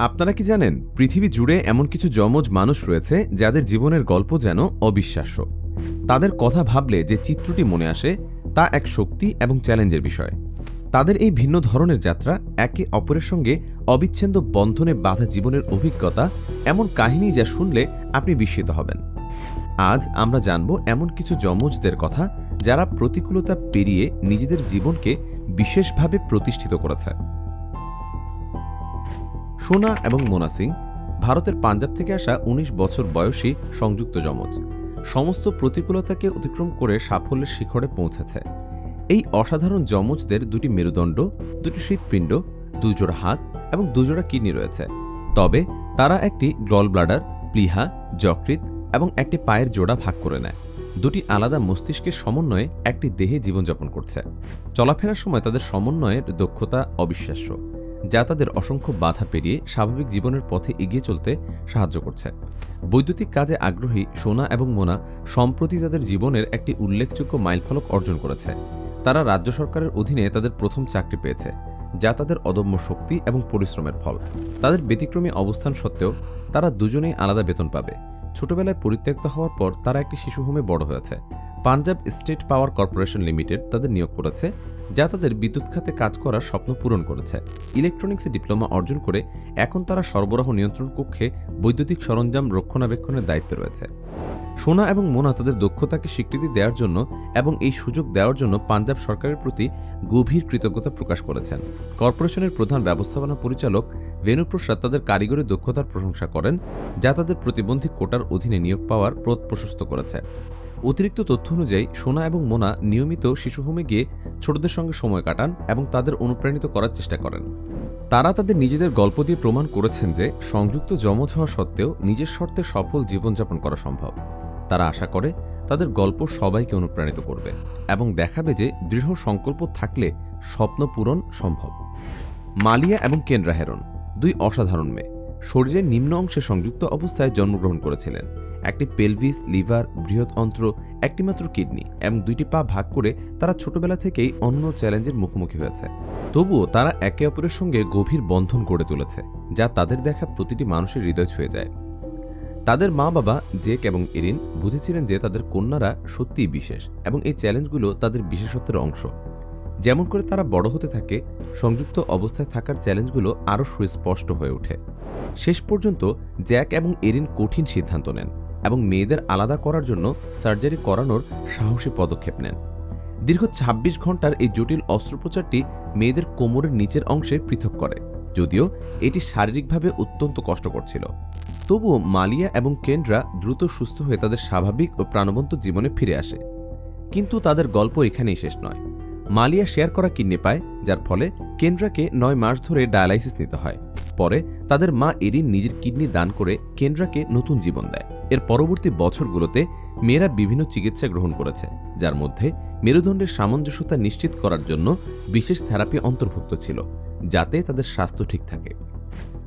আপনারা কি জানেন, পৃথিবী জুড়ে এমন কিছু যমজ মানুষ রয়েছে যাদের জীবনের গল্প যেন অবিশ্বাস্য? তাদের কথা ভাবলে যে চিত্রটি মনে আসে, তা এক শক্তি এবং চ্যালেঞ্জের বিষয়। তাদের এই ভিন্ন ধরনের যাত্রা একে অপরের সঙ্গে অবিচ্ছেদ্য বন্ধনে বাধা জীবনের অভিজ্ঞতা এমন কাহিনী যা শুনলে আপনি বিস্মিত হবেন। আজ আমরা জানব এমন কিছু যমজদের কথা যারা প্রতিকূলতা পেরিয়ে নিজেদের জীবনকে বিশেষভাবে প্রতিষ্ঠিত করেছে। সোনা এবং মোনা সিং ভারতের পাঞ্জাব থেকে আসা ১৯ বছর বয়সী সংযুক্ত যমজ। সমস্ত প্রতিকূলতাকে অতিক্রম করে সাফল্যের শিখরে পৌঁছেছে। এই অসাধারণ যমজদের দুটি মেরুদণ্ড, দুটি হৃৎপিণ্ড, দুজোড়া হাত এবং দুজোড়া কিডনি রয়েছে। তবে তারা একটি গল ব্লাডার প্লিহা যকৃত এবং একটি পায়ের জোড়া ভাগ করে নেয়। দুটি আলাদা মস্তিষ্কের সমন্বয়ে একটি দেহে জীবনযাপন করছে। চলাফেরার সময় তাদের সমন্বয়ের দক্ষতা অবিশ্বাস্য। যা তাদের অসংখ্য বাধা পেরিয়ে স্বাভাবিক জীবনের পথে এগিয়ে চলতে সাহায্য করছে। বৈদ্যুতিক কাজে আগ্রহী সোনা এবং মোনা সম্প্রতি তাদের জীবনের একটি উল্লেখযোগ্য মাইলফলক অর্জন করেছে। তারা রাজ্য সরকারের অধীনে তাদের প্রথম চাকরি পেয়েছে, যা তাদের অদম্য শক্তি এবং পরিশ্রমের ফল। তাদের ব্যতিক্রমী অবস্থান সত্ত্বেও তারা দুজনেই আলাদা বেতন পাবে। ছোটবেলায় পরিত্যক্ত হওয়ার পর তারা একটি শিশু হোমে বড় হয়েছে। Punjab state power corporation limited তাদের নিয়োগ করেছে, যা তাদের বিদ্যুৎ খাতে কাজ করার স্বপ্ন পূরণ করেছে। ইলেকট্রনিক্সে ডিপ্লোমা অর্জন করে এখন তারা সরবরাহ নিয়ন্ত্রণ কক্ষে বৈদ্যুতিক সরঞ্জাম রক্ষণাবেক্ষণের দায়িত্বে রয়েছে। সোনা এবং মোনা তাদের দক্ষতাকে স্বীকৃতি দেওয়ার জন্য এবং এই সুযোগ দেওয়ার জন্য পাঞ্জাব সরকারের প্রতি গভীর কৃতজ্ঞতা প্রকাশ করেছেন। কর্পোরেশনের প্রধান ব্যবস্থাপনা পরিচালক বেনুপ্রসাদ তাদের কারিগরি দক্ষতার প্রশংসা করেন, যা তাদের প্রতিবন্ধী কোটার অধীনে নিয়োগ পাওয়ার পথ প্রশস্ত করেছে। অতিরিক্ত তথ্য অনুযায়ী, সোনা এবং মোনা নিয়মিত শিশু হোমে গিয়ে ছোটদের সঙ্গে সময় কাটান এবং তাদের অনুপ্রাণিত করার চেষ্টা করেন। তারা তাদের নিজেদের গল্প দিয়ে প্রমাণ করেছেন যে, সংযুক্ত যমজ হওয়া সত্ত্বেও নিজের শর্তে সফল জীবনযাপন করা সম্ভব। তারা আশা করে তাদের গল্প সবাইকে অনুপ্রাণিত করবে এবং দেখাবে যে, দৃঢ় সংকল্প থাকলে স্বপ্ন পূরণ সম্ভব। মালিয়া এবং কেনরা হেরন, দুই অসাধারণ মেয়ে। শরীরের নিম্ন অংশে সংযুক্ত অবস্থায় জন্মগ্রহণ করেছিলেন। একটি পেলভিস লিভার বৃহৎ অন্ত্র একটিমাত্র কিডনি এবং দুইটি পা ভাগ করে তারা ছোটবেলা থেকেই অন্য চ্যালেঞ্জের মুখোমুখি হয়েছে। তবুও তারা একে অপরের সঙ্গে গভীর বন্ধন গড়ে তুলেছে, যা তাদের দেখা প্রতিটি মানুষের হৃদয় ছুঁয়ে যায়। তাদের মা বাবা জেক এবং এরিন বুঝেছিলেন যে তাদের কন্যারা সত্যিই বিশেষ এবং এই চ্যালেঞ্জগুলো তাদের বিশেষত্বের অংশ। যেমন করে তারা বড় হতে থাকে, সংযুক্ত অবস্থায় থাকার চ্যালেঞ্জগুলো আরও সুস্পষ্ট হয়ে ওঠে। শেষ পর্যন্ত জ্যাক এবং এরিন কঠিন সিদ্ধান্ত নেন এবং মেয়েদের আলাদা করার জন্য সার্জারি করানোর সাহসী পদক্ষেপ নেন। দীর্ঘ ২৬ ঘণ্টার এই জটিল অস্ত্রোপচারটি মেয়েদের কোমরের নিচের অংশে পৃথক করে, যদিও এটি শারীরিকভাবে অত্যন্ত কষ্টকর ছিল। তবুও মালিয়া এবং কেন্দ্রা দ্রুত সুস্থ হয়ে তাদের স্বাভাবিক ও প্রাণবন্ত জীবনে ফিরে আসে। কিন্তু তাদের গল্প এখানেই শেষ নয়। মালিয়া শেয়ার করা কিডনি পায়, যার ফলে কেন্দ্রাকে নয় মাস ধরে ডায়ালাইসিস নিতে হয়। পরে তাদের মা এরিন নিজের কিডনি দান করে কেন্দ্রাকে নতুন জীবন দেয়। এর পরবর্তী বছরগুলোতে মেয়েরা বিভিন্ন চিকিৎসা গ্রহণ করেছে, যার মধ্যে মেরুদণ্ডের সামঞ্জস্যতা নিশ্চিত করার জন্য বিশেষ থেরাপি অন্তর্ভুক্ত ছিল, যাতে তাদের স্বাস্থ্য ঠিক থাকে।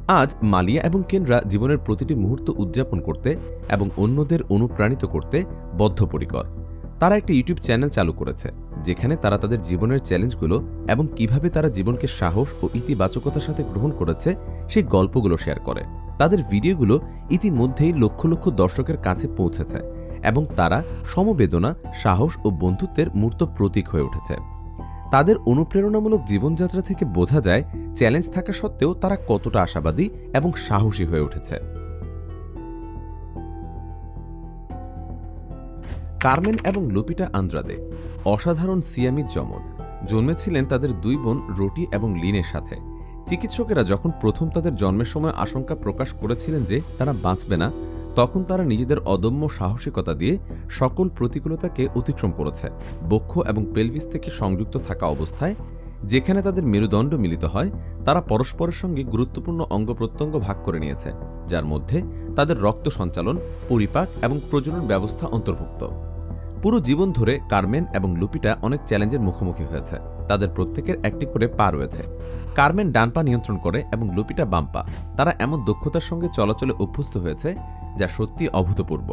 আজ মালিয়া এবং কেন্দ্রা জীবনের প্রতিটি মুহূর্ত উদযাপন করতে এবং অন্যদের অনুপ্রাণিত করতে বদ্ধপরিকর। তারা একটি ইউটিউব চ্যানেল চালু করেছে। যেখানে তারা তাদের জীবনের চ্যালেঞ্জগুলো এবং কীভাবে তারা জীবনকে সাহস ও ইতিবাচকতার সাথে গ্রহণ করেছে, সেই গল্পগুলো শেয়ার করে। তাদের ভিডিওগুলো ইতিমধ্যেই লক্ষ লক্ষ দর্শকের কাছে পৌঁছেছে এবং তারা সমবেদনা, সাহস ও বন্ধুত্বের মূর্ত প্রতীক হয়ে উঠেছে। তাদের অনুপ্রেরণামূলক জীবনযাত্রা থেকে বোঝা যায়, চ্যালেঞ্জ থাকা সত্ত্বেও তারা কতটা আশাবাদী এবং সাহসী হয়ে উঠেছে। কার্মেন এবং লুপিটা আন্দ্রাদে। অসাধারণ সিয়ামিজ জমজ। জন্মেছিলেন তাদের দুই বোন রোটি এবং লিনের সাথে। চিকিৎসকেরা যখন প্রথম তাদের জন্মের সময় আশঙ্কা প্রকাশ করেছিলেন যে তারা বাঁচবে না, তখন তারা নিজেদের অদম্য সাহসিকতা দিয়ে সকল প্রতিকূলতাকে অতিক্রম করেছে। বক্ষ এবং পেলভিস থেকে সংযুক্ত থাকা অবস্থায়, যেখানে তাদের মেরুদণ্ড মিলিত হয়, তারা পরস্পরের সঙ্গে গুরুত্বপূর্ণ অঙ্গ প্রত্যঙ্গ ভাগ করে নিয়েছে, যার মধ্যে তাদের রক্ত সঞ্চালন, পরিপাক এবং প্রজনন ব্যবস্থা অন্তর্ভুক্ত। পুরো জীবন ধরে কার্মেন এবং লুপিটা অনেক চ্যালেঞ্জের মুখোমুখি হয়েছে। তাদের প্রত্যেকের একটি করে পা রয়েছে। কার্মেন ডান পা নিয়ন্ত্রণ করে এবং লুপিটা বাম পা। তারা এমন দক্ষতার সঙ্গে চলাচলে অভ্যস্ত হয়েছে, যা সত্যি অভূতপূর্ব।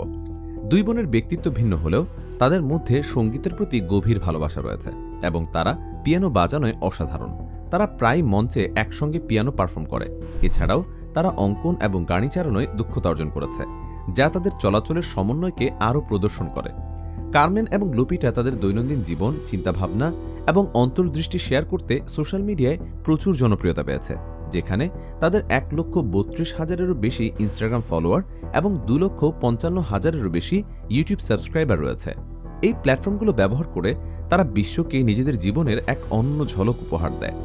দুই বোনের ব্যক্তিত্ব ভিন্ন হলেও তাদের মধ্যে সঙ্গীতের প্রতি গভীর ভালোবাসা রয়েছে এবং তারা পিয়ানো বাজানোয় অসাধারণ। তারা প্রায় মঞ্চে একসঙ্গে পিয়ানো পারফর্ম করে। এছাড়াও তারা অঙ্কন এবং গাড়ি চালানোয় দক্ষতা অর্জন করেছে, যা তাদের চলাচলের সমন্বয়কে আরও প্রদর্শন করে। কার্মেন এবং লুপিটা তাদের দৈনন্দিন জীবন, চিন্তাভাবনা এবং অন্তর্দৃষ্টি শেয়ার করতে সোশ্যাল মিডিয়ায় প্রচুর জনপ্রিয়তা পেয়েছে, যেখানে তাদের এক লক্ষ বত্রিশ হাজারেরও বেশি ইনস্টাগ্রাম ফলোয়ার এবং দু লক্ষ পঞ্চান্ন হাজারেরও বেশি ইউটিউব সাবস্ক্রাইবার রয়েছে। এই প্ল্যাটফর্মগুলো ব্যবহার করে তারা বিশ্বকে নিজেদের জীবনের এক অন্য ঝলক উপহার দেয়।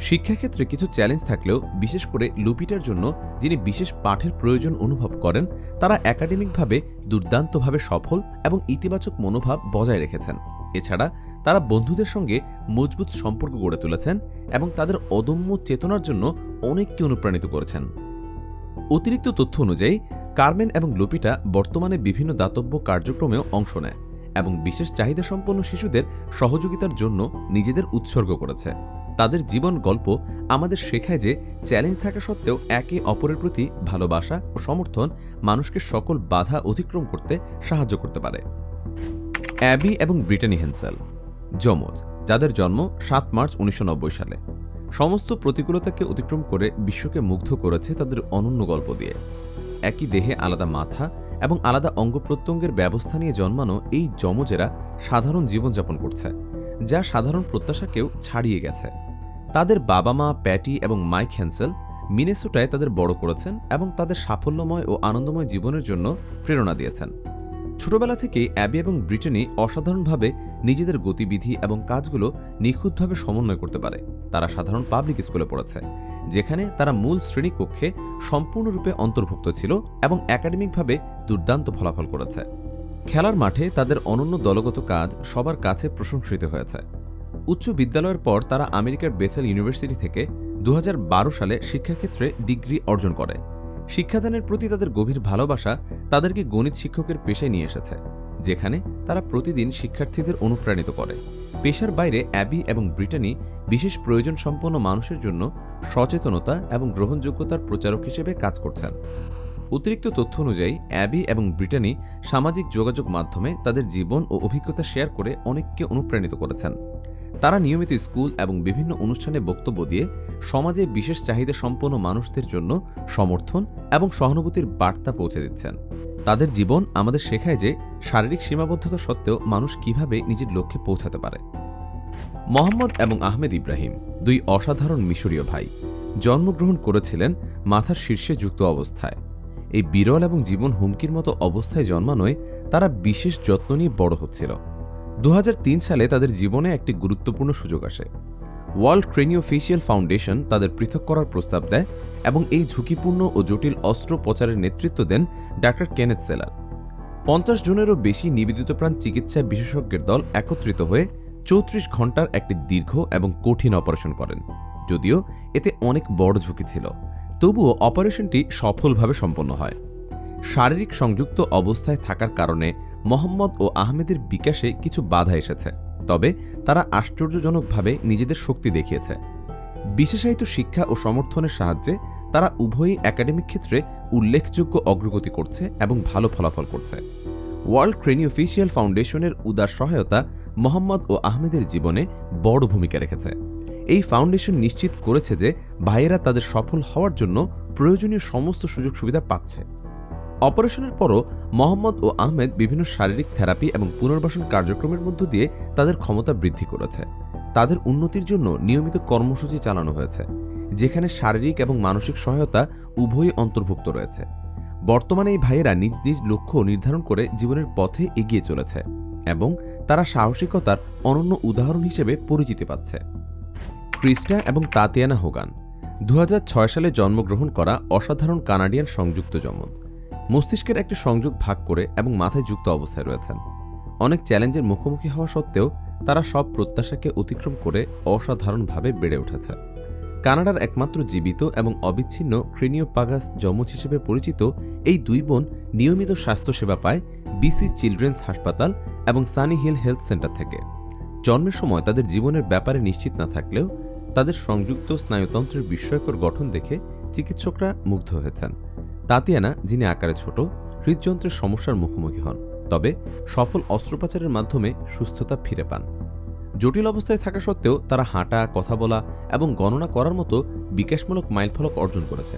শিক্ষাক্ষেত্রে কিছু চ্যালেঞ্জ থাকলেও, বিশেষ করে লুপিটার জন্য যিনি বিশেষ পাঠের প্রয়োজন অনুভব করেন, তারা একাডেমিকভাবে দুর্দান্তভাবে সফল এবং ইতিবাচক মনোভাব বজায় রেখেছেন। এছাড়া, তারা বন্ধুদের সঙ্গে মজবুত সম্পর্ক গড়ে তুলেছেন এবং তাদের অদম্য চেতনার জন্য অনেককে অনুপ্রাণিত করেছেন। অতিরিক্ত তথ্য অনুযায়ী, কার্মেন এবং লুপিটা বর্তমানে বিভিন্ন দাতব্য কার্যক্রমেও অংশ নেয় এবং বিশেষ চাহিদা সম্পন্ন শিশুদের সহযোগিতার জন্য নিজেদের উৎসর্গ করেছে। তাদের জীবন গল্প আমাদের শেখায় যে চ্যালেঞ্জ থাকা সত্ত্বেও একে অপরের প্রতি ভালোবাসা ও সমর্থন মানুষকে সকল বাধা অতিক্রম করতে সাহায্য করতে পারে। অ্যাবি এবং ব্রিটানি হেন্সেল। যমজ, যাদের জন্ম সাত মার্চ উনিশশো নব্বই সালে। সমস্ত প্রতিকূলতাকে অতিক্রম করে বিশ্বকে মুগ্ধ করেছে তাদের অনন্য গল্প দিয়ে। একই দেহে আলাদা মাথা এবং আলাদা অঙ্গ প্রত্যঙ্গের ব্যবস্থা নিয়ে জন্মানো এই যমজেরা সাধারণ জীবনযাপন করছে, যা সাধারণ প্রত্যাশাকেও ছাড়িয়ে গেছে। তাদের বাবা মা প্যাটি এবং মাইক হ্যান্সেল মিনেসোটায় তাদের বড় করেছেন এবং তাদের সাফল্যময় ও আনন্দময় জীবনের জন্য প্রেরণা দিয়েছেন। ছোটবেলা থেকেই অ্যাবি এবং ব্রিটেনি অসাধারণভাবে নিজেদের গতিবিধি এবং কাজগুলো নিখুঁতভাবে সমন্বয় করতে পারে। তারা সাধারণ পাবলিক স্কুলে পড়েছে, যেখানে তারা মূল শ্রেণীকক্ষে সম্পূর্ণরূপে অন্তর্ভুক্ত ছিল এবং একাডেমিকভাবে দুর্দান্ত ফলাফল করেছে। খেলার মাঠে তাদের অনন্য দলগত কাজ সবার কাছে প্রশংসিত হয়েছে। উচ্চ বিদ্যালয়ের পর তারা আমেরিকার বেথেল ইউনিভার্সিটি থেকে দু হাজার বারো সালে শিক্ষাক্ষেত্রে ডিগ্রি অর্জন করে। শিক্ষাদানের প্রতি তাদের গভীর ভালোবাসা তাদেরকে গণিত শিক্ষকের পেশায় নিয়ে এসেছে, যেখানে তারা প্রতিদিন শিক্ষার্থীদের অনুপ্রাণিত করে। পেশার বাইরে অ্যাবি এবং ব্রিটানি বিশেষ প্রয়োজন সম্পন্ন মানুষের জন্য সচেতনতা এবং গ্রহণযোগ্যতার প্রচারক হিসেবে কাজ করছেন। অতিরিক্ত তথ্য অনুযায়ী, অ্যাবি এবং ব্রিটানি সামাজিক যোগাযোগ মাধ্যমে তাদের জীবন ও অভিজ্ঞতা শেয়ার করে অনেককে অনুপ্রাণিত করেছেন। তারা নিয়মিত স্কুল এবং বিভিন্ন অনুষ্ঠানে বক্তব্য দিয়ে সমাজে বিশেষ চাহিদা সম্পন্ন মানুষদের জন্য সমর্থন এবং সহানুভূতির বার্তা পৌঁছে দিচ্ছেন। তাদের জীবন আমাদের শেখায় যে শারীরিক সীমাবদ্ধতা সত্ত্বেও মানুষ কীভাবে নিজের লক্ষ্যে পৌঁছাতে পারে। মোহাম্মদ এবং আহমেদ ইব্রাহিম, দুই অসাধারণ মিশরীয় ভাই, জন্মগ্রহণ করেছিলেন মাথার শীর্ষে যুক্ত অবস্থায়। এই বিরল এবং জীবন হুমকির মতো অবস্থায় জন্মানোয় তারা বিশেষ যত্ন নিয়ে বড় হচ্ছিল। দু হাজার তিন সালে তাদের জীবনে একটি গুরুত্বপূর্ণ সুযোগ আসে। ওয়ার্ল্ড ক্রেনিওফেশিয়াল ফাউন্ডেশন তাদের পৃথক করার প্রস্তাব দেয় এবং এই ঝুঁকিপূর্ণ ও জটিল অস্ত্রোপচারের নেতৃত্ব দেন ডাক্তার কেনেথ সেলার। পঞ্চাশ জনেরও বেশি নিবেদিতপ্রাণ চিকিৎসা বিশেষজ্ঞের দল একত্রিত হয়ে চৌত্রিশ ঘণ্টার একটি দীর্ঘ এবং কঠিন অপারেশন করেন। যদিও এতে অনেক বড় ঝুঁকি ছিল, তবুও অপারেশনটি সফলভাবে সম্পন্ন হয়। শারীরিক সংযুক্ত অবস্থায় থাকার কারণে মোহাম্মদ ও আহমেদের বিকাশে কিছু বাধা এসেছে, তবে তারা আশ্চর্যজনকভাবে নিজেদের শক্তি দেখিয়েছে। বিশেষায়িত শিক্ষা ও সমর্থনের সাহায্যে তারা উভয়ই একাডেমিক ক্ষেত্রে উল্লেখযোগ্য অগ্রগতি করছে এবং ভালো ফলাফল করছে। ওয়ার্ল্ড ক্রেনিওফিশিয়াল ফাউন্ডেশনের উদার সহায়তা মোহাম্মদ ও আহমেদের জীবনে বড় ভূমিকা রেখেছে। এই ফাউন্ডেশন নিশ্চিত করেছে যে ভাইয়েরা তাদের সফল হওয়ার জন্য প্রয়োজনীয় সমস্ত সুযোগ সুবিধা পাচ্ছে। অপারেশনের পরও মোহাম্মদ ও আহমেদ বিভিন্ন শারীরিক থেরাপি এবং পুনর্বাসন কার্যক্রমের মধ্য দিয়ে তাদের ক্ষমতা বৃদ্ধি করেছে। তাদের উন্নতির জন্য নিয়মিত কর্মসূচি চালানো হয়েছে, যেখানে শারীরিক এবং মানসিক সহায়তা উভয়ই অন্তর্ভুক্ত রয়েছে। বর্তমানে এই ভাইয়েরা নিজ নিজ লক্ষ্য নির্ধারণ করে জীবনের পথে এগিয়ে চলেছে এবং তারা সাহসিকতার অনন্য উদাহরণ হিসেবে পরিচিতি পাচ্ছে। ক্রিস্টা এবং তাতিয়ানা হোগান দু হাজার ছয় সালে জন্মগ্রহণ করা অসাধারণ কানাডিয়ান সংযুক্ত যমজ মস্তিষ্কের একটি সংযোগ ভাগ করে এবং মাথায় যুক্ত অবস্থায় রয়েছেন। অনেক চ্যালেঞ্জের মুখোমুখি হওয়া সত্ত্বেও তারা সব প্রত্যাশাকে অতিক্রম করে অসাধারণভাবে বেড়ে উঠেছে। কানাডার একমাত্র জীবিত এবং অবিচ্ছিন্ন ক্রিনিওপাগাস যমজ হিসেবে পরিচিত এই দুই বোন নিয়মিত স্বাস্থ্যসেবা পায় বিসি চিলড্রেন্স হাসপাতাল এবং সানি হিল হেলথ সেন্টার থেকে। জন্মের সময় তাদের জীবনের ব্যাপারে নিশ্চিত না থাকলেও তাদের সংযুক্ত স্নায়ুতন্ত্রের বিস্ময়কর গঠন দেখে চিকিৎসকরা মুগ্ধ হয়েছেন। তাতিয়ানা, যিনি আকারে ছোট, হৃদযন্ত্রের সমস্যার মুখোমুখি হন, তবে সফল অস্ত্রোপচারের মাধ্যমে সুস্থতা ফিরে পান। জটিল অবস্থায় থাকা সত্ত্বেও তারা হাঁটা, কথা বলা এবং গণনা করার মতো বিকাশমূলক মাইলফলক অর্জন করেছে।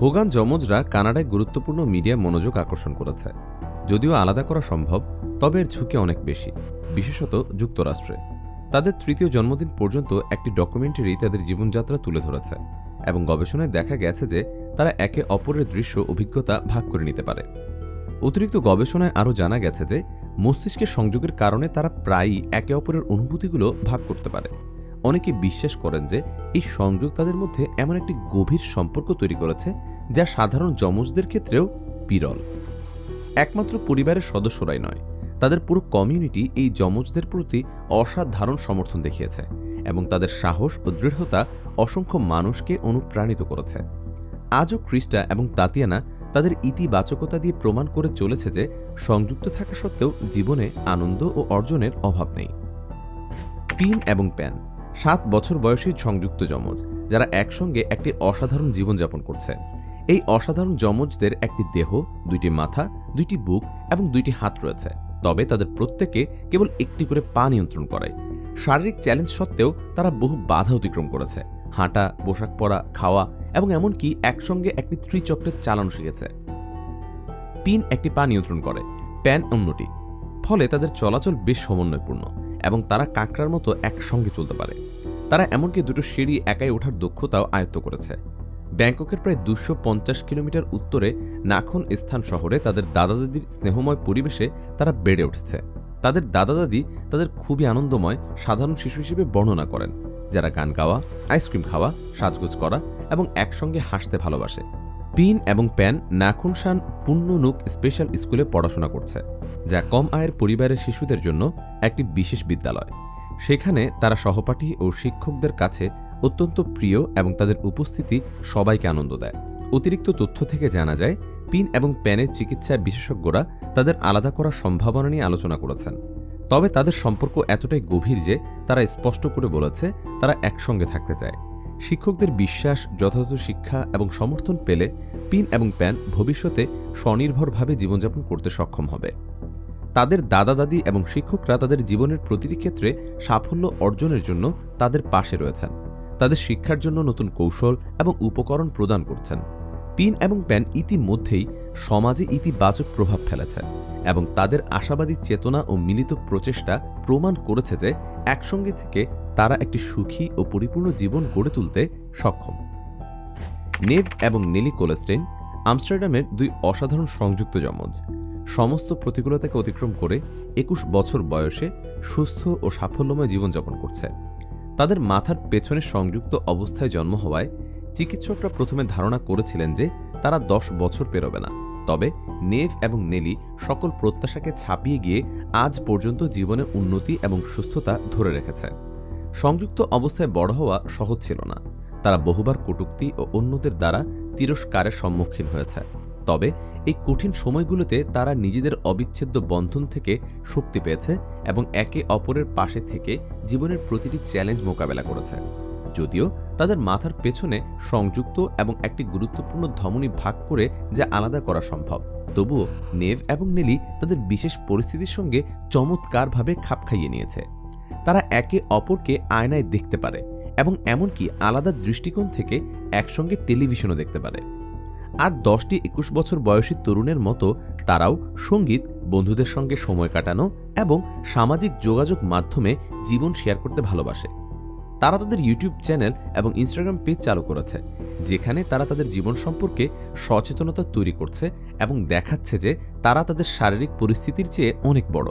হোগান যমজরা কানাডায় গুরুত্বপূর্ণ মিডিয়া মনোযোগ আকর্ষণ করেছে। যদিও আলাদা করা সম্ভব, তবে এর ঝুঁকি অনেক বেশি, বিশেষত যুক্তরাষ্ট্রে। তাদের তৃতীয় জন্মদিন পর্যন্ত একটি ডকুমেন্টারি তাদের জীবনযাত্রা তুলে ধরেছে। এবং গবেষণায় দেখা গেছে যে তারা একে অপরের দৃশ্য, অভিজ্ঞতা ভাগ করে নিতে পারে। অতিরিক্ত গবেষণায় আরও জানা গেছে যে মস্তিষ্কের সংযোগের কারণে তারা প্রায়ই একে অপরের অনুভূতিগুলো ভাগ করতে পারে। অনেকে বিশ্বাস করেন যে এই সংযোগ তাদের মধ্যে এমন একটি গভীর সম্পর্ক তৈরি করেছে যা সাধারণ যমজদের ক্ষেত্রেও বিরল। একমাত্র পরিবারের সদস্যরাই নয়, তাদের পুরো কমিউনিটি এই যমজদের প্রতি অসাধারণ সমর্থন দেখিয়েছে। এবং তাদের সাহস ও দৃঢ়তা অসংখ্য মানুষকে অনুপ্রাণিত করেছে। আজও ক্রিস্টা এবং তাতিয়ানা তাদের ইতিবাচকতা দিয়ে প্রমাণ করে চলেছে যে সংযুক্ত থাকা সত্ত্বেও জীবনে আনন্দ ও অর্জনের অভাব নেই। পিন এবং প্যান, সাত বছর বয়সী সংযুক্ত যমজ, যারা একসঙ্গে একটি অসাধারণ জীবনযাপন করছে। এই অসাধারণ যমজদের একটি দেহ, দুইটি মাথা, দুইটি বুক এবং দুইটি হাত রয়েছে। তবে তাদের প্রত্যেকে কেবল একটি করে পা নিয়ন্ত্রণ করে শারীরিক চ্যালেঞ্জ সত্ত্বেও তারা বহু বাধা অতিক্রম করেছে। হাঁটা, পোশাক পরা, খাওয়া এবং এমনকি একসঙ্গে একটি ত্রিচক্রের চালানো শিখেছে। পিন একটি পা নিয়ন্ত্রণ করে, প্যান অন্যটি। ফলে তাদের চলাচল বেশ সমন্বয়পূর্ণ এবং তারা কাঁকড়ার মতো একসঙ্গে চলতে পারে। তারা এমনকি দুটো সিঁড়ি একাই ওঠার দক্ষতাও আয়ত্ত করেছে। ব্যাংককের প্রায় দুশো পঞ্চাশ কিলোমিটার উত্তরে নাখন স্থান শহরে তাদের দাদা দাদির স্নেহময় পরিবেশে তারা বেড়ে উঠেছে। তাদের দাদা দাদি তাদের খুবই আনন্দময়, সাধারণ শিশু হিসেবে বর্ণনা করেন, যারা গান গাওয়া, আইসক্রিম খাওয়া, সাজগোজ করা এবং একসঙ্গে হাসতে ভালোবাসে। পিন এবং প্যান নাখুনশান পুণ্যনুক স্পেশাল স্কুলে পড়াশোনা করছে, যা কম আয়ের পরিবারের শিশুদের জন্য একটি বিশেষ বিদ্যালয়। সেখানে তারা সহপাঠী ও শিক্ষকদের কাছে অত্যন্ত প্রিয় এবং তাদের উপস্থিতি সবাইকে আনন্দ দেয়। অতিরিক্ত তথ্য থেকে জানা যায়, পিন এবং প্যানের চিকিৎসায় বিশেষজ্ঞরা তাদের আলাদা করার সম্ভাবনা নিয়ে আলোচনা করেছেন। তবে তাদের সম্পর্ক এতটাই গভীর যে তারা স্পষ্ট করে বলেছে তারা একসঙ্গে থাকতে চায়। শিক্ষকদের বিশ্বাস, যথাযথ শিক্ষা এবং সমর্থন পেলে পিন এবং প্যান ভবিষ্যতে স্বনির্ভরভাবে জীবনযাপন করতে সক্ষম হবে। তাদের দাদা দাদি এবং শিক্ষকরা তাদের জীবনের প্রতিটি ক্ষেত্রে সাফল্য অর্জনের জন্য তাদের পাশে রয়েছেন। তাদের শিক্ষার জন্য নতুন কৌশল এবং উপকরণ প্রদান করছেন। পিন এবং প্যান ইতিমধ্যেই সমাজে ইতিবাচক প্রভাব ফেলেছে এবং তাদের আশাবাদী চেতনা ও মিলিত প্রচেষ্টা প্রমাণ করেছে যে একসঙ্গে থেকে তারা একটি সুখী ও পরিপূর্ণ জীবন গড়ে তুলতে সক্ষম। নেভ এবং নেলি কোলেস্টেন আমস্টারডামের দুই অসাধারণ সংযুক্ত যমজ। সমস্ত প্রতিকূলতাকে অতিক্রম করে একুশ বছর বয়সে সুস্থ ও সাফল্যময় জীবনযাপন করছে। তাদের মাথার পেছনে সংযুক্ত অবস্থায় জন্ম হওয়ায় চিকিৎসকরা প্রথমে ধারণা করেছিলেন যে তারা দশ বছর পেরোবে না। তবে নেভ এবং নেলি সকল প্রত্যাশাকে ছাপিয়ে গিয়ে আজ পর্যন্ত জীবনে উন্নতি এবং সুস্থতা ধরে রেখেছে। সংযুক্ত অবস্থায় বড় হওয়া সহজ ছিল না। তারা বহুবার কটূক্তি ও অন্যদের দ্বারা তিরস্কারের সম্মুখীন হয়েছে। তবে এই কঠিন সময়গুলোতে তারা নিজেদের অবিচ্ছেদ্য বন্ধন থেকে শক্তি পেয়েছে এবং একে অপরের পাশে থেকে জীবনের প্রতিটি চ্যালেঞ্জ মোকাবেলা করেছে। যদিও তাদের মাথার পেছনে সংযুক্ত এবং একটি গুরুত্বপূর্ণ ধমনী ভাগ করে যা আলাদা করা সম্ভব, তবুও নেভ এবং নেলি তাদের বিশেষ পরিস্থিতির সঙ্গে চমৎকারভাবে খাপ খাইয়ে নিয়েছে। তারা একে অপরকে আয়নায় দেখতে পারে এবং এমনকি আলাদা দৃষ্টিকোণ থেকে একসঙ্গে টেলিভিশনও দেখতে পারে। আর দশটি একুশ বছর বয়সী তরুণের মতো তারাও সংগীত, বন্ধুদের সঙ্গে সময় কাটানো এবং সামাজিক যোগাযোগ মাধ্যমে জীবন শেয়ার করতে ভালোবাসে। তারা তাদের ইউটিউব চ্যানেল এবং ইনস্টাগ্রাম পেজ চালু করেছে, যেখানে তারা তাদের জীবন সম্পর্কে সচেতনতা তৈরি করছে এবং দেখাচ্ছে যে তারা তাদের শারীরিক পরিস্থিতির চেয়ে অনেক বড়।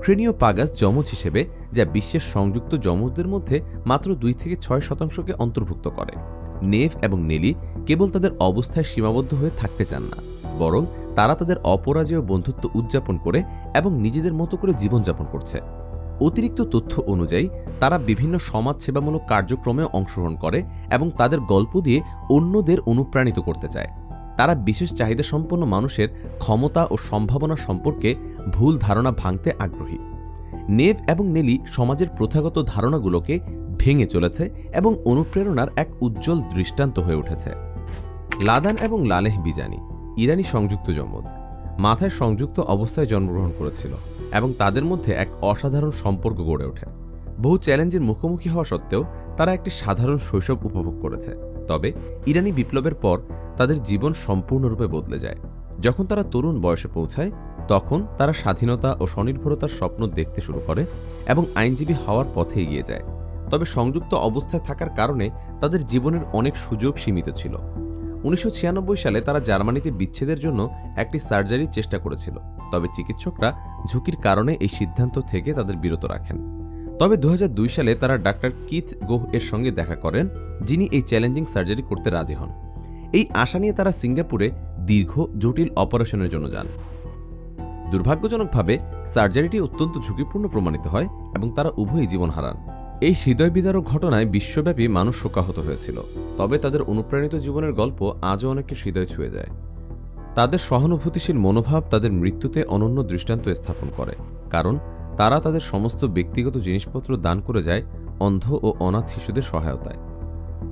ক্রেনীয় পাগাস যমজ হিসেবে, যা বিশ্বের সংযুক্ত যমজদের মধ্যে মাত্র দুই থেকে ছয় শতাংশকে অন্তর্ভুক্ত করে। নেভ এবং নেলি কেবল তাদের অবস্থায় সীমাবদ্ধ হয়ে থাকতে চান না, বরং তারা তাদের অপরাজেয় বন্ধুত্ব উদযাপন করে এবং নিজেদের মতো করে জীবনযাপন করছে। অতিরিক্ত তথ্য অনুযায়ী, তারা বিভিন্ন সমাজসেবামূলক কার্যক্রমে অংশগ্রহণ করে এবং তাদের গল্প দিয়ে অন্যদের অনুপ্রাণিত করতে চায়। তারা বিশেষ চাহিদা সম্পন্ন মানুষের ক্ষমতা ও সম্ভাবনা সম্পর্কে ভুল ধারণা ভাঙতে আগ্রহী। নেভ এবং নেলি সমাজের প্রথাগত ধারণাগুলোকে ভেঙে চলেছে এবং অনুপ্রেরণার এক উজ্জ্বল দৃষ্টান্ত হয়ে উঠেছে। লাদান এবং লালেহ বিজানি ইরানি সংযুক্ত যমজ মাথায় সংযুক্ত অবস্থায় জন্মগ্রহণ করেছিল এবং তাদের মধ্যে এক অসাধারণ সম্পর্ক গড়ে ওঠে। বহু চ্যালেঞ্জের মুখোমুখি হওয়া সত্ত্বেও তারা একটি সাধারণ শৈশব উপভোগ করেছে। তবে ইরানি বিপ্লবের পর তাদের জীবন সম্পূর্ণরূপে বদলে যায়। যখন তারা তরুণ বয়সে পৌঁছায়, তখন তারা স্বাধীনতা ও স্বনির্ভরতার স্বপ্ন দেখতে শুরু করে এবং আইনজীবী হওয়ার পথে এগিয়ে যায়। তবে সংযুক্ত অবস্থায় থাকার কারণে তাদের জীবনের অনেক সুযোগ সীমিত ছিল। উনিশশো ছিয়ানব্বই সালে তারা জার্মানিতে বিচ্ছেদের জন্য একটি সার্জারির চেষ্টা করেছিল, তবে চিকিৎসকরা ঝুঁকির কারণে এই সিদ্ধান্ত থেকে তাদের বিরত রাখেন। তবে দু হাজার দুই সালে তারা ডাক্তার কিথ গোহ এর সঙ্গে দেখা করেন, যিনি এই চ্যালেঞ্জিং সার্জারি করতে রাজি হন। এই আশা নিয়ে তারা সিঙ্গাপুরে দীর্ঘ, জটিল অপারেশনের জন্য যান। দুর্ভাগ্যজনকভাবে, সার্জারিটি অত্যন্ত ঝুঁকিপূর্ণ প্রমাণিত হয় এবং তারা উভয়ই জীবন হারান এই হৃদয় বিদারক ঘটনায় বিশ্বব্যাপী মানুষ শোকাহত হয়েছিল। তবে তাদের অনুপ্রাণিত জীবনের গল্প আজও অনেকের হৃদয় ছুঁয়ে যায়। তাদের সহানুভূতিশীল মনোভাব তাদের মৃত্যুতে অনন্য দৃষ্টান্ত স্থাপন করে। কারণ তারা তাদের সমস্ত ব্যক্তিগত জিনিসপত্র দান করে যায় অন্ধ ও অনাথ শিশুদের সহায়তায়।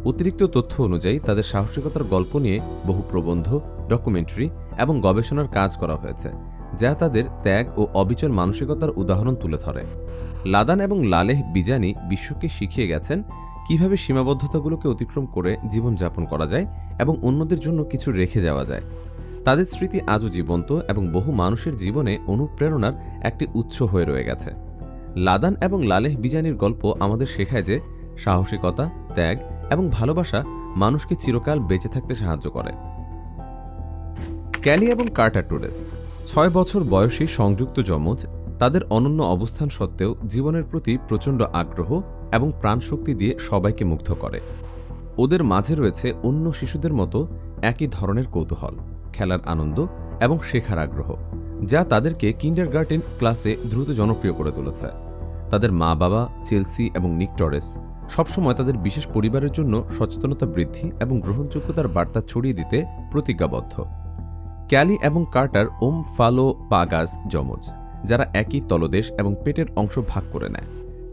অতিরিক্ত তথ্য অনুযায়ী তাদের সাহসিকতার গল্প নিয়ে বহু প্রবন্ধ, ডকুমেন্টারি এবং গবেষণার কাজ করা হয়েছে, যা তাদের ত্যাগ ও অবিচল মানসিকতার উদাহরণ তুলে ধরে। লাদান এবং লালেহ বিজানি বিশ্বকে শিখিয়ে গেছেন কীভাবে সীমাবদ্ধতাগুলোকে অতিক্রম করে জীবনযাপন করা যায় এবং অন্যদের জন্য কিছু রেখে যাওয়া যায়। তাদের স্মৃতি আজও জীবন্ত এবং বহু মানুষের জীবনে অনুপ্রেরণার একটি উৎস হয়ে রয়ে গেছে। লাদান এবং লালেহ বিজানির গল্প আমাদের শেখায় যে সাহসিকতা, ত্যাগ এবং ভালোবাসা মানুষকে চিরকাল বেঁচে থাকতে সাহায্য করে। ক্যালি এবং কার্টার টুরেস ছয় বছর বয়সী সংযুক্ত যমজ তাদের অনন্য অবস্থান সত্ত্বেও জীবনের প্রতি প্রচণ্ড আগ্রহ এবং প্রাণশক্তি দিয়ে সবাইকে মুগ্ধ করে। ওদের মাঝে রয়েছে অন্য শিশুদের মতো একই ধরনের কৌতূহল, খেলার আনন্দ এবং শেখার আগ্রহ, যা তাদেরকে কিন্ডার গার্টেন ক্লাসে দ্রুত জনপ্রিয় করে তুলেছে। তাদের মা বাবা চেলসি এবং নিক টরেস সবসময় তাদের বিশেষ পরিবারের জন্য সচেতনতা বৃদ্ধি এবং গ্রহণযোগ্যতার বার্তা ছড়িয়ে দিতে প্রতিজ্ঞাবদ্ধ। ক্যালি এবং কার্টার ওম ফালো পাগাস যমজ। যারা একই তলদেশ এবং পেটের অংশ ভাগ করে নেয়।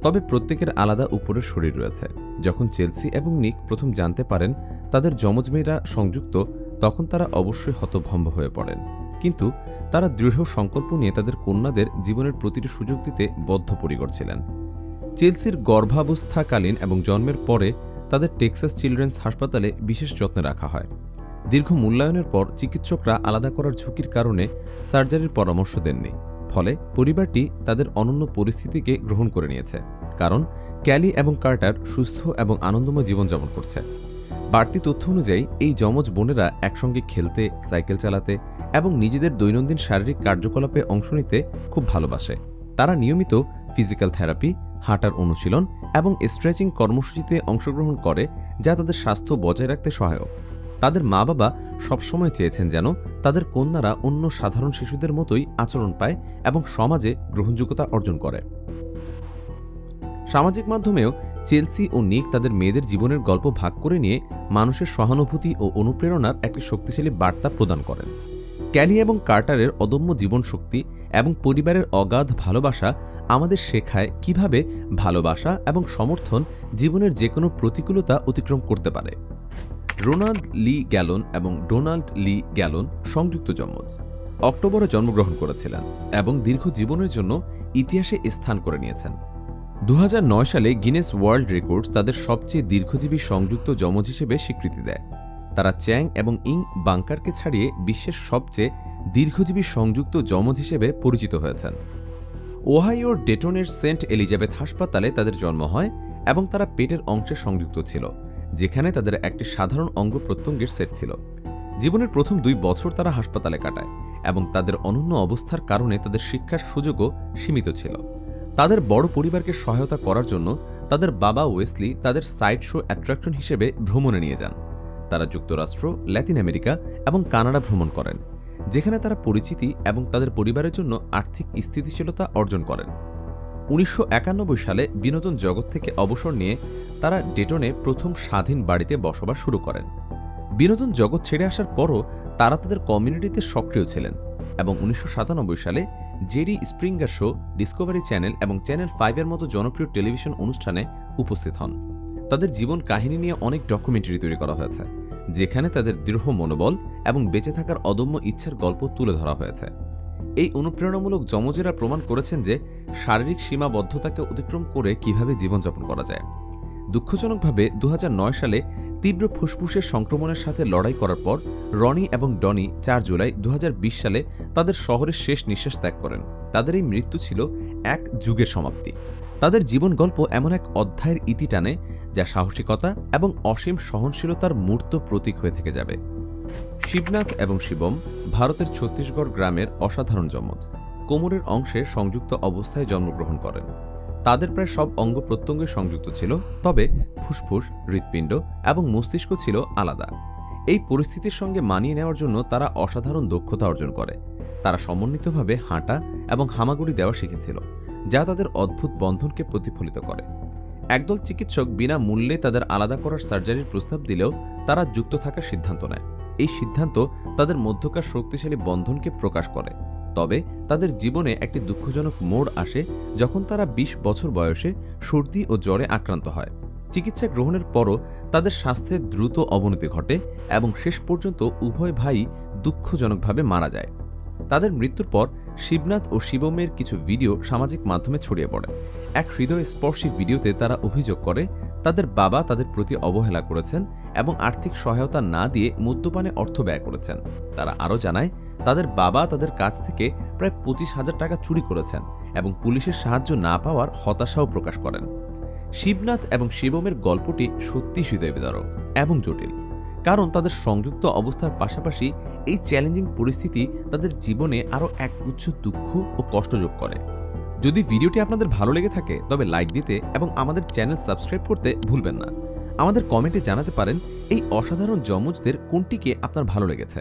তবে প্রত্যেকের আলাদা উপরের শরীর রয়েছে। যখন চেলসি এবং নিক প্রথম জানতে পারেন তাদের যমজ মেয়েরা সংযুক্ত, তখন তারা অবশ্যই হতভম্ব হয়ে পড়েন। কিন্তু তারা দৃঢ় সংকল্প নিয়ে তাদের কন্যাদের জীবনের প্রতিটি সুযোগ দিতে বদ্ধপরিকর ছিলেন। চেলসির গর্ভাবস্থাকালীন এবং জন্মের পরে তাদের টেক্সাস চিলড্রেন্স হাসপাতালে বিশেষ যত্নে রাখা হয়। দীর্ঘ মূল্যায়নের পর চিকিৎসকরা আলাদা করার ঝুঁকির কারণে সার্জারির পরামর্শ দেননি। ফলে পরিবারটি তাদের অনন্য পরিস্থিতিকে গ্রহণ করে নিয়েছে, কারণ ক্যালি এবং কার্টার সুস্থ এবং আনন্দময় জীবনযাপন করছে। বাড়তি তথ্য অনুযায়ী, এই যমজ বোনেরা একসঙ্গে খেলতে, সাইকেল চালাতে এবং নিজেদের দৈনন্দিন শারীরিক কার্যকলাপে অংশ নিতে খুব ভালোবাসে। তারা নিয়মিত ফিজিক্যাল থেরাপি, হাঁটার অনুশীলন এবং স্ট্রেচিং কর্মসূচিতে অংশগ্রহণ করে, যা তাদের স্বাস্থ্য বজায় রাখতে সহায়ক। তাদের মা বাবা সবসময় চেয়েছেন যেন তাদের কন্যারা অন্য সাধারণ শিশুদের মতোই আচরণ পায় এবং সমাজে গ্রহণযোগ্যতা অর্জন করে। সামাজিক মাধ্যমেও চেলসি ও নিক তাদের মেয়েদের জীবনের গল্প ভাগ করে নিয়ে মানুষের সহানুভূতি ও অনুপ্রেরণার একটি শক্তিশালী বার্তা প্রদান করেন। ক্যালি এবং কার্টারের অদম্য জীবন শক্তি এবং পরিবারের অগাধ ভালোবাসা আমাদের শেখায় কীভাবে ভালোবাসা এবং সমর্থন জীবনের যে কোনো প্রতিকূলতা অতিক্রম করতে পারে। রোনাল্ড লি গ্যালন এবং ডোনাল্ড লি গ্যালন সংযুক্ত যমজ অক্টোবরে জন্মগ্রহণ করেছিলেন এবং দীর্ঘ জীবনের জন্য ইতিহাসে স্থান করে নিয়েছেন। দু হাজার নয় সালে গিনেস ওয়ার্ল্ড রেকর্ডস তাদের সবচেয়ে দীর্ঘজীবী সংযুক্ত যমজ হিসেবে স্বীকৃতি দেয়। তারা চ্যাং এবং ইং বাংকারকে ছাড়িয়ে বিশ্বের সবচেয়ে দীর্ঘজীবী সংযুক্ত যমজ হিসেবে পরিচিত হয়েছেন। ওহাইওর ডেটনের সেন্ট এলিজাবেথ হাসপাতালে তাদের জন্ম হয় এবং তারা পেটের অংশে সংযুক্ত ছিল। যেখানে তাদের একটি সাধারণ অঙ্গ প্রত্যঙ্গের সেট ছিল। জীবনের প্রথম দুই বছর তারা হাসপাতালে কাটায় এবং তাদের অনন্য অবস্থার কারণে তাদের শিক্ষার সুযোগও সীমিত ছিল। তাদের বড় পরিবারকে সহায়তা করার জন্য তাদের বাবা ওয়েসলি তাদের সাইড শো অ্যাট্রাকশন হিসেবে ভ্রমণে নিয়ে যান। তারা যুক্তরাষ্ট্র ল্যাতিন আমেরিকা এবং কানাডা ভ্রমণ করেন, যেখানে তারা পরিচিতি এবং তাদের পরিবারের জন্য আর্থিক স্থিতিশীলতা অর্জন করেন। উনিশশো একানব্বই সালে বিনোদন জগৎ থেকে অবসর নিয়ে তারা ডেটনে প্রথম স্বাধীন বাড়িতে বসবাস শুরু করেন। বিনোদন জগৎ ছেড়ে আসার পরও তারা তাদের কমিউনিটিতে সক্রিয় ছিলেন এবং উনিশশো সাতানব্বই সালে Jerry Springer show, Discovery channel এবং চ্যানেল ফাইভের মতো জনপ্রিয় টেলিভিশন অনুষ্ঠানে উপস্থিত হন। তাদের জীবন কাহিনী নিয়ে অনেক ডকুমেন্টারি তৈরি করা হয়েছে, যেখানে তাদের দৃঢ় মনোবল এবং বেঁচে থাকার অদম্য ইচ্ছার গল্প তুলে ধরা হয়েছে। এই অনুপ্রেরণামূলক যমজেরা প্রমাণ করেছেন যে শারীরিক সীমাবদ্ধতাকে অতিক্রম করে কীভাবে জীবনযাপন করা যায়। দুঃখজনকভাবে দু হাজার নয় সালে তীব্র ফুসফুসের সংক্রমণের সাথে লড়াই করার পর রনি এবং ডনি চার জুলাই দু হাজার বিশ সালে তাদের শহরের শেষ নিঃশ্বাস ত্যাগ করেন। তাদের এই মৃত্যু ছিল এক যুগের সমাপ্তি। তাদের জীবন গল্প এমন এক অধ্যায়ের ইতি টানে যা সাহসিকতা এবং অসীম সহনশীলতার মূর্ত প্রতীক হয়ে থেকে যাবে। শিবনাথ এবং শিবম ভারতের ছত্তিশগড় গ্রামের অসাধারণ যমজ। কোমরের অংশে সংযুক্ত অবস্থায় জন্মগ্রহণ করেন। তাদের প্রায় সব অঙ্গ প্রত্যঙ্গে সংযুক্ত ছিল, তবে ফুসফুস, হৃৎপিণ্ড এবং মস্তিষ্ক ছিল আলাদা। এই পরিস্থিতির সঙ্গে মানিয়ে নেওয়ার জন্য তারা অসাধারণ দক্ষতা অর্জন করে। তারা সমন্বিতভাবে হাঁটা এবং হামাগুড়ি দেওয়া শিখেছিল, যা তাদের অদ্ভুত বন্ধনকে প্রতিফলিত করে। একদল চিকিৎসক বিনা মূল্যে তাদের আলাদা করার সার্জারির প্রস্তাব দিলেও তারা যুক্ত থাকার সিদ্ধান্ত নেয়। এই সিদ্ধান্ত তাদের মধ্যকার শক্তিশালী বন্ধনকে প্রকাশ করে। তবে তাদের জীবনে একটি দুঃখজনক মোড় আসে যখন তারা ২০ বছর বয়সে সর্দি ও জ্বরে আক্রান্ত হয়। চিকিৎসা গ্রহণের পরও তাদের স্বাস্থ্যের দ্রুত অবনতি ঘটে এবং শেষ পর্যন্ত উভয় ভাই দুঃখজনকভাবে মারা যায়। তাদের মৃত্যুর পর শিবনাথ ও শিবমের কিছু ভিডিও সামাজিক মাধ্যমে ছড়িয়ে পড়ে। এক হৃদয়স্পর্শী ভিডিওতে তারা অভিযোগ করে, তাদের বাবা তাদের প্রতি অবহেলা করেছেন এবং আর্থিক সহায়তা না দিয়ে মদ্যপানে অর্থ ব্যয় করেছেন। তারা আরও জানায়, তাদের বাবা তাদের কাছ থেকে প্রায় পঁচিশ হাজার টাকা চুরি করেছেন এবং পুলিশের সাহায্য না পাওয়ার হতাশাও প্রকাশ করেন। শিবনাথ এবং শিবমের গল্পটি সত্যি হৃদয় বিদারক এবং জটিল, কারণ তাদের সংযুক্ত অবস্থার পাশাপাশি এই চ্যালেঞ্জিং পরিস্থিতি তাদের জীবনে আরও একগুচ্ছ দুঃখ ও কষ্ট যোগ করে। যদি ভিডিওটি আপনাদের ভালো লেগে থাকে, তবে লাইক দিতে এবং আমাদের চ্যানেল সাবস্ক্রাইব করতে ভুলবেন না। আমাদের কমেন্টে জানাতে পারেন, এই অসাধারণ যমজদের কোনটিকে আপনার ভালো লেগেছে?